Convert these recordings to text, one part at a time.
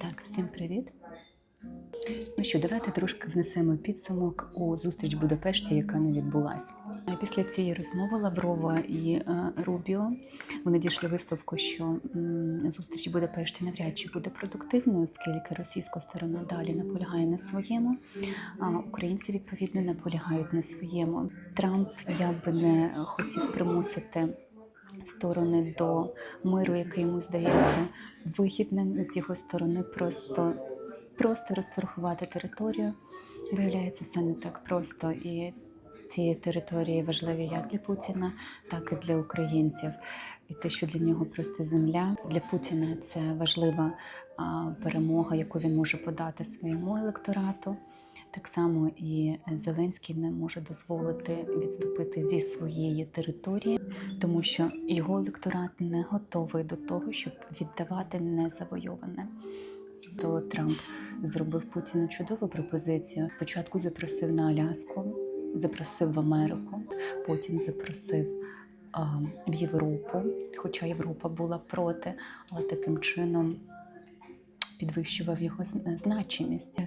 Так, всім привіт. Ну що, давайте трошки внесемо підсумок у зустріч в Будапешті, яка не відбулася. Після цієї розмови Лаврова і е, Рубіо вони дійшли висновку, що зустріч в Будапешті навряд чи буде продуктивною, оскільки російська сторона далі наполягає на своєму, а українці відповідно наполягають на своєму. Трамп як би не хотів примусити сторони до миру, який йому здається вигідним з його сторони, просто, просто розторгувати територію. Виявляється, все не так просто. І ці території важливі як для Путіна, так і для українців. І те, що для нього просто земля для Путіна це важлива перемога, яку він може подати своєму електорату. Так само і Зеленський не може дозволити відступити зі своєї території, тому що його електорат не готовий до того, щоб віддавати незавойоване. То Трамп зробив Путіну чудову пропозицію. Спочатку запросив на Аляску, запросив в Америку, потім запросив в Європу, хоча Європа була проти, але таким чином підвищував його значимість.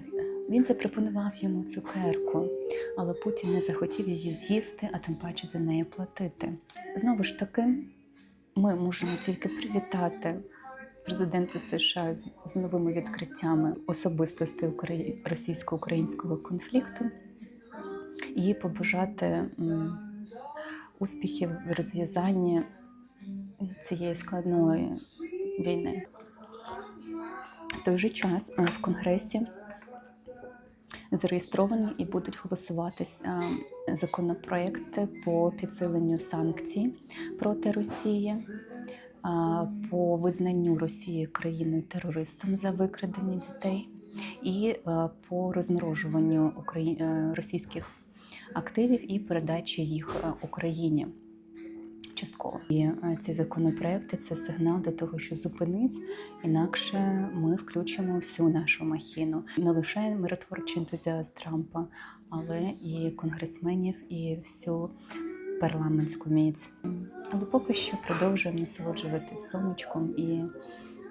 Він запропонував йому цукерку, але Путін не захотів її з'їсти, а тим паче за неї платити. Знову ж таки, ми можемо тільки привітати президента США з, новими відкриттями особистостей Украї... російсько-українського конфлікту і побажати успіхів в розв'язанні цієї складної війни. В той же час в Конгресі зареєстровані і будуть голосуватись е, законопроекти по підсиленню санкцій проти Росії, е, по визнанню Росії країною терористом за викрадення дітей і е, по розморожуванню російських активів і передачі їх Україні. Частково і е, ці законопроекти це сигнал до того, що зупинись, інакше ми включимо всю нашу махіну, не лише миротворчий ентузіазм Трампа, але і конгресменів, і всю парламентську міць. Але поки що продовжуємо насолоджуватись сонечком і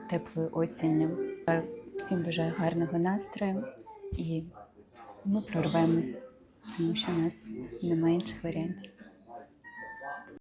теплою осінню. Е, Всім бажаю гарного настрою і ми прорвемось, тому що у нас немає інших варіантів.